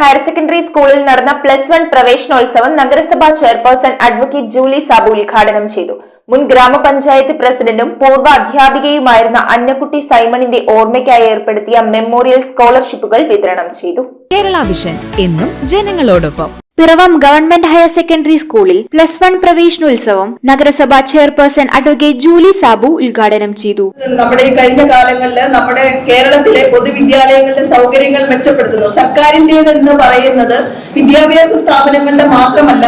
Higher secondary സ്കൂളിൽ നടന്ന plus one പ്രവേശനോത്സവം നഗരസഭാ ചെയർപേഴ്സൺ അഡ്വക്കേറ്റ് ജൂലി സാബു ഉദ്ഘാടനം ചെയ്തു. മുൻ ഗ്രാമപഞ്ചായത്ത് പ്രസിഡന്റും പൂർവ അധ്യാപികയുമായിരുന്ന അന്നക്കുട്ടി സൈമണിന്റെ ഓർമ്മയ്ക്കായി ഏർപ്പെടുത്തിയ മെമ്മോറിയൽ സ്കോളർഷിപ്പുകൾ വിതരണം ചെയ്തു. കേരള വിഷൻ എന്നും ജനങ്ങളോടൊപ്പം. പിറവം ഗവൺമെന്റ് ഹയർ സെക്കൻഡറി സ്കൂളിൽ പ്ലസ് വൺ പ്രവേശനോത്സവം നഗരസഭാ ചെയർപേഴ്സൺ അഡ്വക്കേറ്റ് ജൂലി സാബു ഉദ്ഘാടനം ചെയ്തു. നമ്മുടെ ഈ കഴിഞ്ഞ കാലങ്ങളിൽ നമ്മുടെ കേരളത്തിലെ പൊതുവിദ്യാലയങ്ങളുടെ സൗകര്യങ്ങൾ മെച്ചപ്പെടുത്തുന്നു. സർക്കാരിന്റെത് എന്ന് പറയുന്നത് വിദ്യാഭ്യാസ സ്ഥാപനങ്ങളുടെ മാത്രമല്ല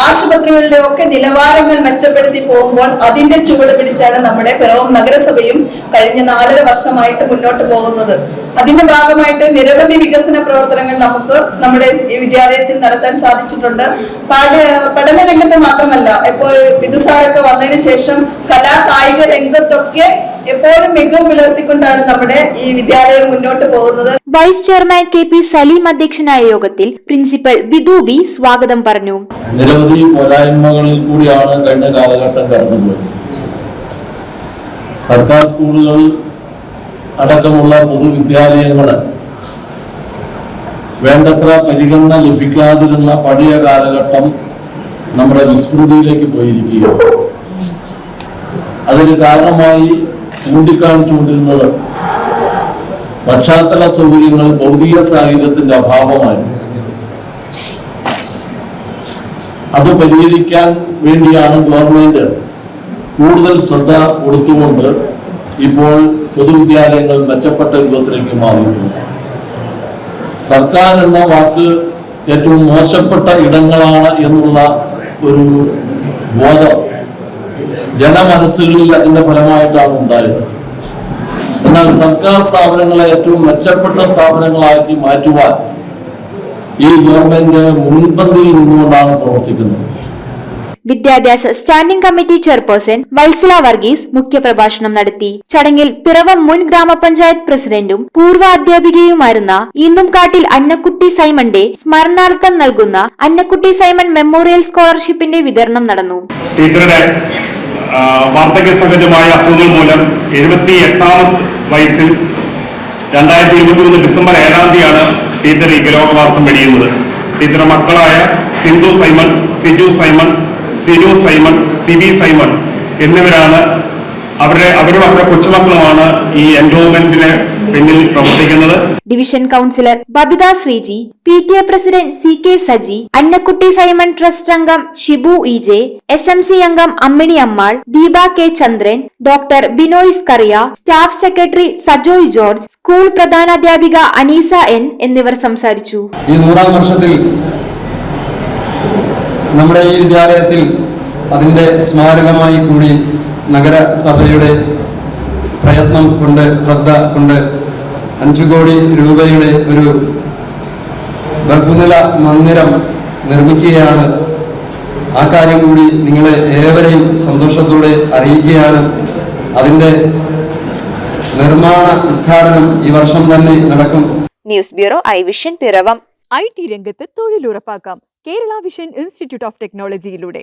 ആശുപത്രികളുടെ ഒക്കെ നിലവാരങ്ങൾ മെച്ചപ്പെടുത്തി പോകുമ്പോൾ അതിന്റെ ചുവട് പിടിച്ചാണ് നമ്മുടെ പിറവം നഗരസഭയും കഴിഞ്ഞ നാലര വർഷമായിട്ട് മുന്നോട്ട് പോകുന്നത്. അതിന്റെ ഭാഗമായിട്ട് നിരവധി വികസന പ്രവർത്തനങ്ങൾ നമുക്ക് നമ്മുടെ വിദ്യാലയത്തിൽ നടത്താൻ സാധിച്ചിട്ടുണ്ട്. പാഠ പഠന രംഗത്ത് മാത്രമല്ല ഇപ്പോൾ വിദുസാരൊക്കെ വന്നതിന് ശേഷം കലാ കായിക രംഗത്തൊക്കെ എപ്പോഴും മികവ് പുലർത്തിക്കൊണ്ടാണ് നമ്മുടെ ഈ വിദ്യാലയം മുന്നോട്ട് പോകുന്നത്. Vice chairman K P Saleem അധ്യക്ഷനായ യോഗത്തിൽ പ്രിൻസിപ്പൽ ബിദു ബി സ്വാഗതം പറഞ്ഞു. നിരവധി പോരായ്മകളിൽ കൂടിയാണ് കഴിഞ്ഞ കാലഘട്ടം കടന്നുപോയത്. സർക്കാർ സ്കൂളുകൾ അടക്കമുള്ള പൊതുവിദ്യാലയങ്ങൾ വേണ്ടത്ര പരിഗണന ലഭിക്കാതിരുന്ന പഴയ കാലഘട്ടം നമ്മുടെ വിസ്മൃതിയിലേക്ക് പോയിരിക്കുകയാണ്. അതിന് കാരണമായി ചൂണ്ടിക്കാണിച്ചുകൊണ്ടിരുന്നത് പശ്ചാത്തല സൗകര്യങ്ങൾ ഭൗതിക സാഹചര്യത്തിന്റെ അഭാവമായിരുന്നു അത് പരിഹരിക്കാൻ വേണ്ടിയാണ് ഗവൺമെന്റ് കൂടുതൽ ശ്രദ്ധ കൊടുത്തുകൊണ്ട് ഇപ്പോൾ പൊതുവിദ്യാലയങ്ങൾ മെച്ചപ്പെട്ട രൂപത്തിലേക്ക് മാറിയിട്ടുണ്ട് സർക്കാർ എന്ന വാക്ക് ഏറ്റവും മോശപ്പെട്ട ഇടങ്ങളാണ് എന്നുള്ള ഒരു ബോധം ജനമനസ്സുകളിൽ അതിന്റെ ഫലമായിട്ടാണ് ഉണ്ടായത്. എന്നാൽ സർക്കാർ സ്ഥാപനങ്ങളെ ഏറ്റവും മെച്ചപ്പെട്ട സ്ഥാപനങ്ങളാക്കി മാറ്റുവാൻ ഈ ഗവൺമെന്റ് മുൻപന്തിയിൽ നിന്നുകൊണ്ടാണ് പ്രവർത്തിക്കുന്നത്. വിദ്യാഭ്യാസ standing committee chairperson Valsala Varghese മുഖ്യപ്രഭാഷണം നടത്തി. ചടങ്ങിൽ പിറവം മുൻ ഗ്രാമപഞ്ചായത്ത് പ്രസിഡന്റും പൂർവ അധ്യാപികയുമായിരുന്ന ഈന്തുംകാട്ടിൽ അന്നക്കുട്ടി സൈമന്റെ സ്മരണാർത്ഥം നൽകുന്ന അന്നക്കുട്ടി സൈമൺ മെമ്മോറിയൽ സ്കോളർഷിപ്പിന്റെ വിതരണം നടന്നു. ടീച്ചറുടെ വാർദ്ധക്യ സഹജമായ അസുഖങ്ങൾ മൂലം എഴുപത്തി എട്ടാം വയസ്സിൽ രണ്ടായിരത്തി ഇരുപത്തി മൂന്ന് ഡിസംബർ ഏഴാം തീയതിയാണ് ടീച്ചർ ഈ ഗലോകവാസം വെടിയുന്നത്. ടീച്ചറുടെ മക്കളായ Sindhu Simon Siju Simon Sinu Simon Sibi Simon എന്നിവരാണ് അവരുടെ അവരും അവരുടെ കൊച്ചുമക്കളുമാണ് ഈ എൻറോൾമെന്റിന് പിന്നിൽ പ്രവർത്തിക്കുന്നത്. Division councillor Babitha Sreeji P T A president C K Saji Annakutty Simon trust അംഗം Shibu E J S M C അംഗം Ammini Ammal Deepa K Chandran doctor Binoy Kariya staff secretary Sajoy George school പ്രധാനാധ്യാപിക Aneesa N എന്നിവർ സംസാരിച്ചു. ഈ നൂറാം വർഷത്തിൽ നമ്മുടെ ഈ വിദ്യാലയത്തിൽ അതിന്റെ സ്മാരകമായി കൂടി നഗരസഭയുടെ പ്രയത്നം കൊണ്ട് ശ്രദ്ധ കൊണ്ട് അഞ്ചു കോടി രൂപയുടെ ഒരു ബഹുനില മന്ദിരം നിർമ്മിക്കുകയാണ്. ആ കാര്യം കൂടി നിങ്ങളെ ഏവരെയും സന്തോഷത്തോടെ അറിയിക്കുകയാണ്. അതിന്റെ നിർമ്മാണ ഉദ്ഘാടനം ഈ വർഷം തന്നെ നടക്കും. News bureau I vision Piravom. I T രംഗത്ത് തൊഴിലുറപ്പാക്കാം. Kerala vision institute of ടെക്നോളജിയിലൂടെ